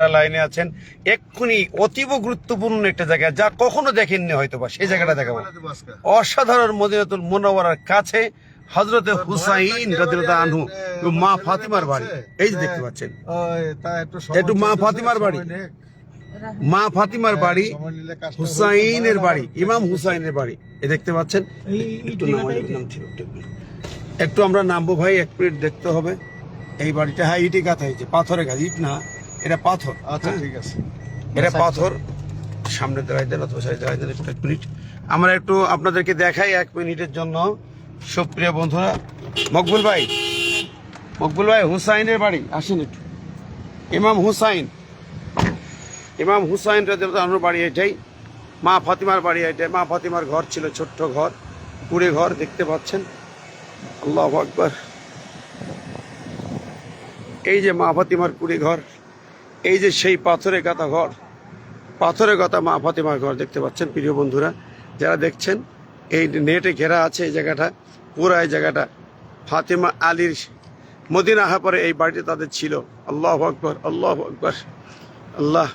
লাইনে আছেন এক্ষুনি অতীব গুরুত্বপূর্ণ একটা জায়গা যা কখনো দেখেননি হয়তো বা সেই জায়গাটা দেখাবো। অসাধারণ মদিনাতুল মুনাওয়ারার কাছে হজরতে হুসাইন আনহু মা ফাতিমার বাড়ি। এই যে দেখতে পাচ্ছেন। একটু মা ফাতিমার বাড়ি। মা ফাতিমার বাড়ি হুসাইনের বাড়ি ইমাম হুসাইনের বাড়ি। এ দেখতে পাচ্ছেন? একটু। একটু। আমরা নামবো ভাই এক মিনিট দেখতে হবে। এই বাড়িটা হ্যাঁ ইটি গাথা হয়েছে পাথরে গাছ ইট না। এটা পাথর। আচ্ছা হ্যাঁ? ঠিক আছে। এটা পাথর। সামনে দাঁড়াই দেন অথবা সাইডে দাঁড়াই দেন একটু এক মিনিট। আমরা একটু আপনাদেরকে দেখাই এক মিনিটের জন্য। সুপ্রিয় বন্ধুরা মকবুল ভাই মকবুল ভাই হুসাইনের বাড়ি আসেন একটু। ইমাম হুসাইন ইমাম হুসাইন রাজুর বাড়ি এটাই। মা ফাতিমার বাড়ি এটাই। মা ফাতিমার ঘর ছিল ছোট্ট ঘর কুড়ে ঘর দেখতে পাচ্ছেন? আল্লাহ আকবার। এই যে মা ফাতিমার কুড়ে ঘর এই যে সেই পাথরে গাঁথা ঘর পাথরে গাঁথা মা ফাতিমার ঘর দেখতে পাচ্ছেন প্রিয় বন্ধুরা। যারা দেখছেন, এই নেটে ঘেরা আছে এই জায়গাটা, পুরা এই জায়গাটা। ফাতিমা আলীর মদিনা পরে এই বাড়িতে তাদের ছিল। আল্লাহ আকবর আল্লাহ আকবর। আল্লাহ,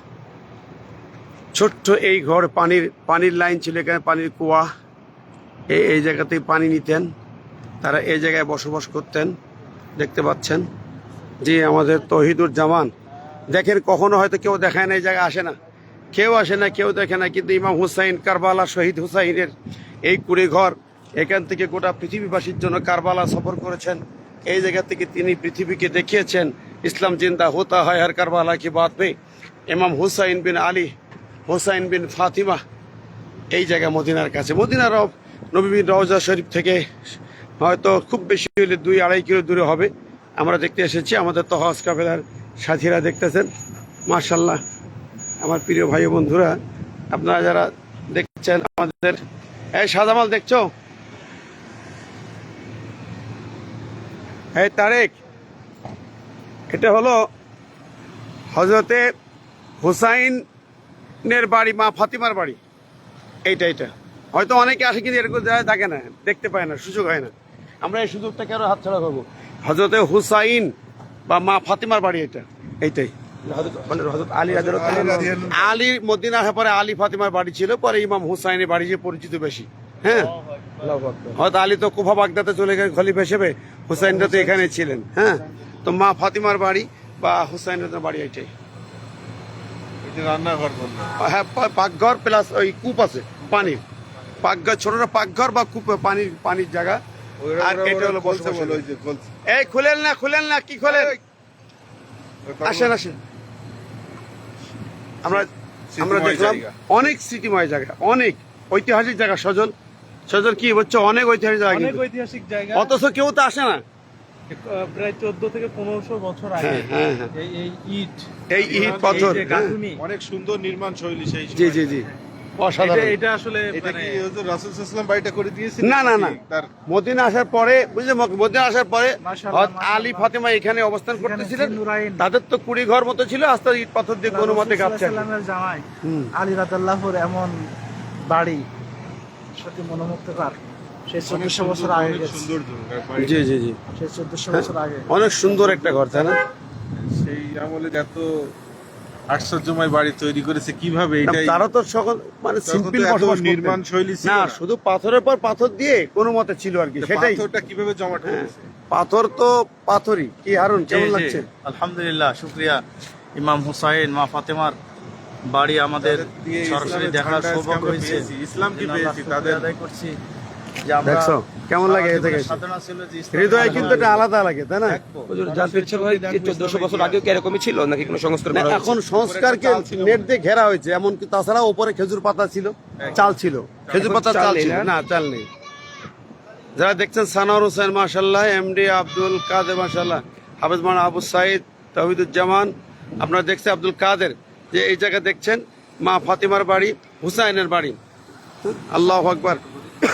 ছোট্ট এই ঘর পানির পানির লাইন ছিল এখানে, পানির কুয়া। এই এই জায়গাতেই পানি নিতেন। তারা এই জায়গায় বসবাস করতেন। দেখতে পাচ্ছেন যে আমাদের তহিদুর জামান দেখেন কখনো হয়তো কেউ দেখায় না, এই জায়গায় আসে না। কেউ আসে না, কেউ দেখে না, কিন্তু ইমাম হুসাইন কারবালা, শহীদ হুসাইনের এই কুড়ে ঘর, এখান থেকে গোটা পৃথিবীবাসীর জন্য কারবালা সফর করেছেন। এই জায়গা থেকে তিনি পৃথিবীকে দেখিয়েছেন, ইসলাম জিন্দা হোতা হয় হর কারবালা কি বাত পে ইমাম হুসাইন বিন আলী, হুসাইন বিন ফাতিমা, এই জায়গা মদিনার কাছে। মদিনার নবীন রওজা শরীফ থেকে হয়তো খুব বেশি হলে দুই আড়াই কিলো দূরে হবে। আমরা দেখতে এসেছি আমাদের তহাজ কাফেলার সাথীরা দেখতেছেন। মার্শাল্লাহ আমার প্রিয় ভাই বন্ধুরা, আপনারা যারা দেখছেন আমাদের, এই সাদামাল দেখছ? এই তারেক, এটা হলো হজরতে হুসাইনের বাড়ি, মা ফাতিমার বাড়ি। এইটা এটা হয়তো অনেকে আসে কিন্তু এরকম জায়গায় থাকে না, দেখতে পায় না, সুযোগ হয় না। আমরা এই সুযোগটা কেন হাতছাড়া করব। হজরতে হুসাইন বা মা ফাতিমার বাড়ি এটা। এইটাই। হযরত- মানে হযরত আলী রাদিয়াল্লাহু তাআলা- আলী মদিনা পরে আলী ফাতিমার বাড়ি ছিল পরে ইমাম হুসাইনের বাড়ি যে পরিচিত বেশি। হ্যাঁ? হয়তো আলী তো কুফা বাগদাতে চলে গেছে খলিফা হিসেবে। হুসাইনরা তো এখানে ছিলেন হ্যাঁ? তো মা ফাতিমার বাড়ি বা হুসাইনের বাড়ি এটাই রান্নাঘর হ্যাঁ পাকঘর প্লাস ওই কূপ আছে পানির পাকঘর ছোটটা পাকঘর বা কূপ পানির পানির জায়গা আর এটা হলো বলছে বলো এই খুলেন না খুলেন না কি খোলেন? আসেন আসেন। আমরা আমরা দেখলাম অনেক স্মৃতিময় জায়গা অনেক ঐতিহাসিক জায়গা সজল সজল কি হচ্ছে অনেক ঐতিহাসিক জায়গা অনেক ঐতিহাসিক জায়গা। অথচ কেউ তো আসে না। প্রায় চোদ্দ থেকে পনেরোশো বছর আগে হ্যাঁ, হ্যাঁ, হ্যাঁ। এই ইট এই ইট পাথর অনেক সুন্দর নির্মাণ শৈলী সেই জি জি জি। অসাধারণ। এটা আসলে এটা মানে কি হুজুর রাসূল সাল্লাল্লাহু বাড়িটা করে না, না, না। তার মদিনা আসার পরে বুঝলে মদিনা আসার পরে। আলী ফাতেমা এখানে অবস্থান করতেছিলেন। তাদের তো কুড়ি ঘর মতো ছিল আস্তে ইট পাথর দিয়ে কোনো মতে জামাই। আলী এমন বাড়ি সত্যি মনোমুগ্ধকর। অনেক সুন্দর একটা ঘর তাই না? সেই আমলে এত আশ্চর্যময় বাড়ি তৈরি করেছে কীভাবে এটাই তারা তো সকল মানে সিম্পল বসবাস নির্মাণ শৈলী ছিল না। শুধু পাথরের পর পাথর দিয়ে কোনো মতে ছিল আর কি সেটাই। পাথরটা কীভাবে জমাট হ্যাঁ, পাথর তো পাথরই। কি হারুন কেমন। লাগছে? আলহামদুলিল্লাহ শুক্রিয়া ইমাম হুসাইন মা ফাতেমার বাড়ি আমাদের সরাসরি দেখার সৌভাগ্য হয়েছে। ইসলাম কি পেয়েছি, তাদের- আদায় করছি। দেখছ? কেমন লাগে থেকে? হৃদয়ে কিন্তু এটা আলাদা লাগে তাই না? হুজুর জানতে ইচ্ছে হয় চোদ্দশো বছর আগেও কি এরকমই ছিল নাকি কোনো সংস্কার না, করা হয়েছে? এখন সংস্কারকে নেট দিয়ে ঘেরা হয়েছে এমনকি তাছাড়া উপরে খেজুর পাতা ছিল চাল ছিল। খেজুর পাতা চাল চাল নেই ছিল। না? না চাল নেই। যারা দেখছেন সানোয়ার হোসেন মাসাল্লাহ এমডি আব্দুল কাদের মাসাল্লাহ হাফেজ মান আবু সাইদ তহিদুজ্জামান আপনারা দেখছেন আব্দুল কাদের যে এই জায়গা দেখছেন মা ফাতিমার বাড়ি হুসাইনের বাড়ি। আল্লাহ আকবার।